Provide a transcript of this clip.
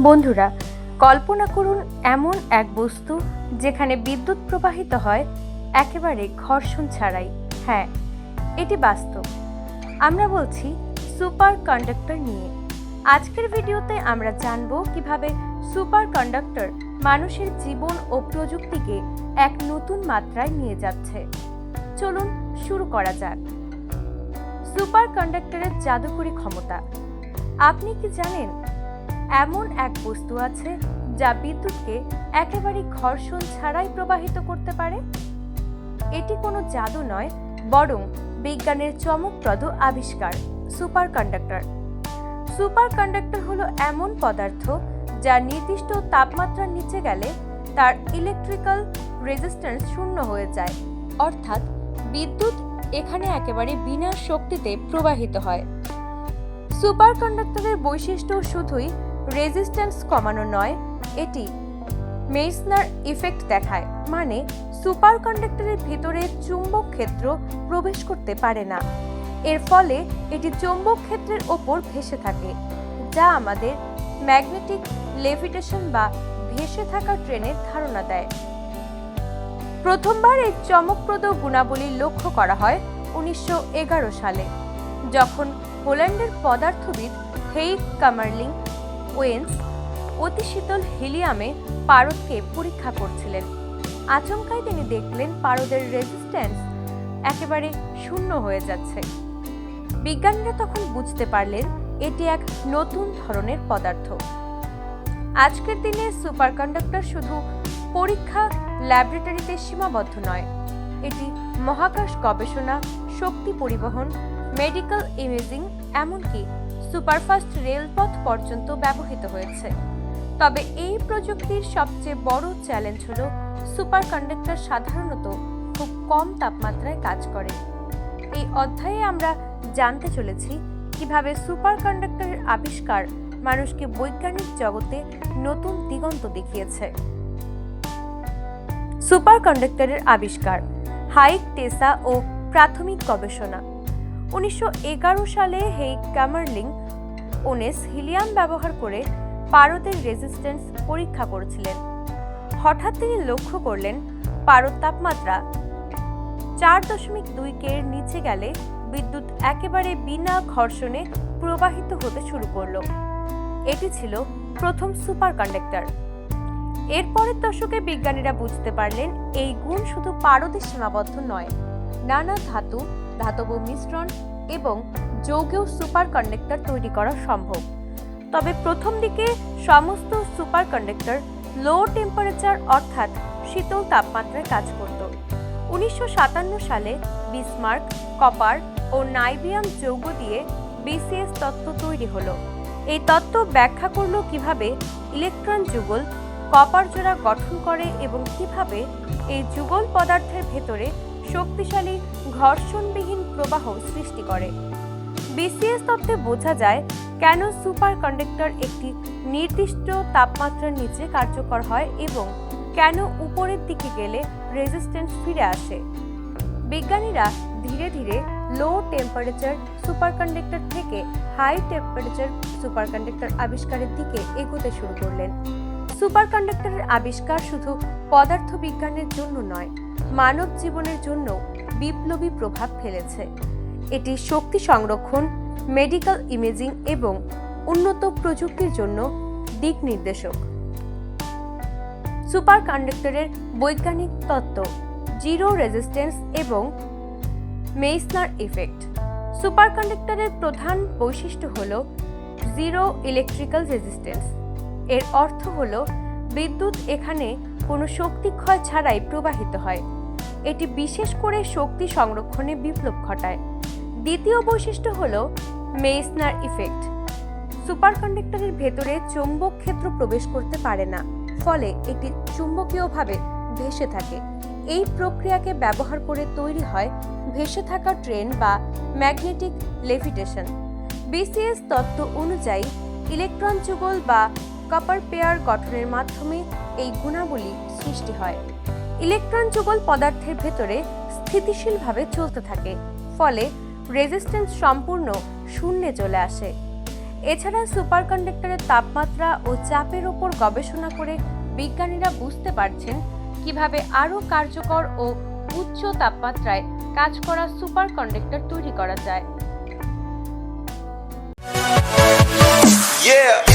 বন্ধুরা, কল্পনা করুন এমন এক বস্তু যেখানে বিদ্যুৎ প্রবাহিত হয়, একেবারে ঘর্ষণ ছাড়াই। হ্যাঁ এটি বাস্তব। আমরা বলছি সুপার কন্ডাক্টর নিয়ে। আজকের ভিডিওতে আমরা জানব কীভাবে সুপার কন্ডাক্টর মানুষের জীবন ও প্রযুক্তিকে এক নতুন মাত্রায় নিয়ে যাচ্ছে। চলুন শুরু করা যাক। সুপার কন্ডাক্টরের জাদুকরী ক্ষমতা। আপনি কি জানেন এমন এক বস্তু আছে যা বিদ্যুৎকে একেবারে ঘর্ষণ ছাড়াই প্রবাহিত করতে পারে। এটি কোনো জাদু নয়, বরং বিজ্ঞানের চমকপ্রদ আবিষ্কার সুপার কন্ডাক্টর সুপার কন্ডাক্টর হলো এমন পদার্থ যা নির্দিষ্ট তাপমাত্রার নিচে গেলে তার ইলেকট্রিক্যাল রেজিস্ট্যান্স শূন্য হয়ে যায়। অর্থাৎ বিদ্যুৎ এখানে একেবারে বিনা শক্তিতে প্রবাহিত হয়। সুপার কন্ডাক্টরের বৈশিষ্ট্য শুধুই রেজিস্ট্যান্স কমানো নয়, এটি মেসনার ইফেক্ট দেখায় মানে সুপার কন্ডাক্টরের ভিতরে চুম্বক ক্ষেত্র প্রবেশ করতে পারে না। এর ফলে এটি চৌম্বক ক্ষেত্রের ওপর ভেসে থাকে, যা আমাদের ম্যাগনেটিক লেভিটেশন বা ভেসে থাকা ট্রেনের ধারণা দেয়। প্রথমবার এই চমকপ্রদ গুণাবলী লক্ষ্য করা হয় উনিশশো এগারো সালে, যখন পোল্যান্ডের পদার্থবিদ হেই কামারলিং ওয়েন্স অতি শীতল হিলিয়ামে পারদকে পরীক্ষা করছিলেন। আচমকাই তিনি দেখলেন পারদের রেজিস্ট্যান্স একেবারে শূন্য হয়ে যাচ্ছে। বিজ্ঞানীরা তখন বুঝতে পারলেন এটি এক নতুন ধরনের পদার্থ। আজকের দিনে সুপারকন্ডাক্টর শুধু পরীক্ষা ল্যাবরেটরিতে সীমাবদ্ধ নয়, এটি মহাকাশ গবেষণা, শক্তি পরিবহন মেডিকেল ইমেজিং এমনকি সুপারফাস্ট রেলপথ পর্যন্ত ব্যবহৃত হয়েছে। তবে এই প্রযুক্তির সবচেয়ে বড় চ্যালেঞ্জ হল সুপার কন্ডাক্টর সাধারণত খুব কম তাপমাত্রায় কাজ করে। এই অধ্যায়ে আমরা জানতে চলেছি, কীভাবে সুপার কন্ডাক্টরের আবিষ্কার মানুষকে বৈজ্ঞানিক জগতে নতুন দিগন্ত দেখিয়েছে। সুপার কন্ডাক্টরের আবিষ্কার, হাইক, টেসা ও প্রাথমিক গবেষণা। উনিশশো এগারো সালে হেই ক্যামারলিং ওনেস হিলিয়াম ব্যবহার করে পারদের রেজিস্ট্যান্স পরীক্ষা করেছিলেন। হঠাৎ তিনি লক্ষ্য করলেন পারদ তাপমাত্রা চার দশমিক দুই কের নিচে গেলে বিদ্যুৎ একেবারে বিনা ঘর্ষণে প্রবাহিত হতে শুরু করল। এটি ছিল প্রথম সুপার কন্ডাক্টর এরপরের দশকে বিজ্ঞানীরা বুঝতে পারলেন, এই গুণ শুধু পারদে সীমাবদ্ধ নয়, নানা ধাতু ধাতব মিশ্রণ এবং যৌগেও সুপার কন্ডাক্টর তৈরি করা সম্ভব। তবে প্রথম দিকে সমস্ত সুপার কন্ডাক্টর লো টেম্পারেচার অর্থাৎ শীতল তাপমাত্রায় কাজ করত। উনিশশো সাতান্ন সালে বিসমার্ক, কপার ও নাইবিয়াম যৌগ দিয়ে বিসিএস তত্ত্ব তৈরি হলো। এই তত্ত্ব ব্যাখ্যা করল কীভাবে ইলেকট্রন যুগল কপার জোড়া গঠন করে এবং কীভাবে এই যুগল পদার্থের ভেতরে শক্তিশালী, ঘর্ষণবিহীন প্রবাহ সৃষ্টি করে। বিসিএস তত্ত্বে বোঝা যায়, কেন সুপার কন্ডাক্টর একটি নির্দিষ্ট তাপমাত্রার নিচে কার্যকর হয় এবং কেন উপরের দিকে গেলে রেজিস্ট্যান্স ফিরে আসে। বিজ্ঞানীরা ধীরে ধীরে লো টেম্পারেচার সুপারকন্ডাক্টর থেকে হাই টেম্পারেচার সুপারকন্ডাক্টর আবিষ্কারের দিকে এগোতে শুরু করলেন। সুপারকন্ডাক্টরের আবিষ্কার শুধু পদার্থবিজ্ঞানের জন্য নয় মানব জীবনের জন্য বিপ্লবী প্রভাব ফেলেছে। এটি শক্তি সংরক্ষণ মেডিকেল ইমেজিং এবং উন্নত প্রযুক্তির জন্য দিক নির্দেশক। সুপার কন্ডাক্টরের বৈজ্ঞানিক তত্ত্ব জিরো রেজিস্ট্যান্স এবং মেইসনার ইফেক্ট সুপার কন্ডাক্টরের প্রধান বৈশিষ্ট্য হল জিরো ইলেকট্রিক্যাল রেজিস্ট্যান্স এর অর্থ হল বিদ্যুৎ এখানে কোনো শক্তি ক্ষয় ছাড়াই প্রবাহিত হয়। এটি বিশেষ করে শক্তি সংরক্ষণে বিপ্লব ঘটায়। দ্বিতীয় বৈশিষ্ট্য হল মেইসনার ইফেক্ট। সুপারকন্ডাক্টরের ভেতরে চৌম্বক ক্ষেত্র প্রবেশ করতে পারে না, ফলে এটি চুম্বকীয়ভাবে ভেসে থাকে। এই প্রক্রিয়াকে ব্যবহার করে তৈরি হয় ভেসে থাকা ট্রেন বা ম্যাগনেটিক লেভিটেশন। বিসিএস তত্ত্ব অনুযায়ী ইলেকট্রন যুগল বা কপার পেয়ার গঠনের মাধ্যমে এই গুণাবলী সৃষ্টি হয়। ইলেকট্রন যুগল পদার্থের ভেতরে স্থিতিশীলভাবে চলতে থাকে, ফলে রেজিস্ট্যান্স সম্পূর্ণ শূন্যে চলে আসে। এছাড়া সুপারকন্ডাক্টরের তাপমাত্রা ও চাপের ওপর গবেষণা করে বিজ্ঞানীরা বুঝতে পারছেন কীভাবে আরও কার্যকর ও উচ্চ তাপমাত্রায় কাজ করা সুপারকন্ডাক্টর তৈরি করা যায়। Yeah!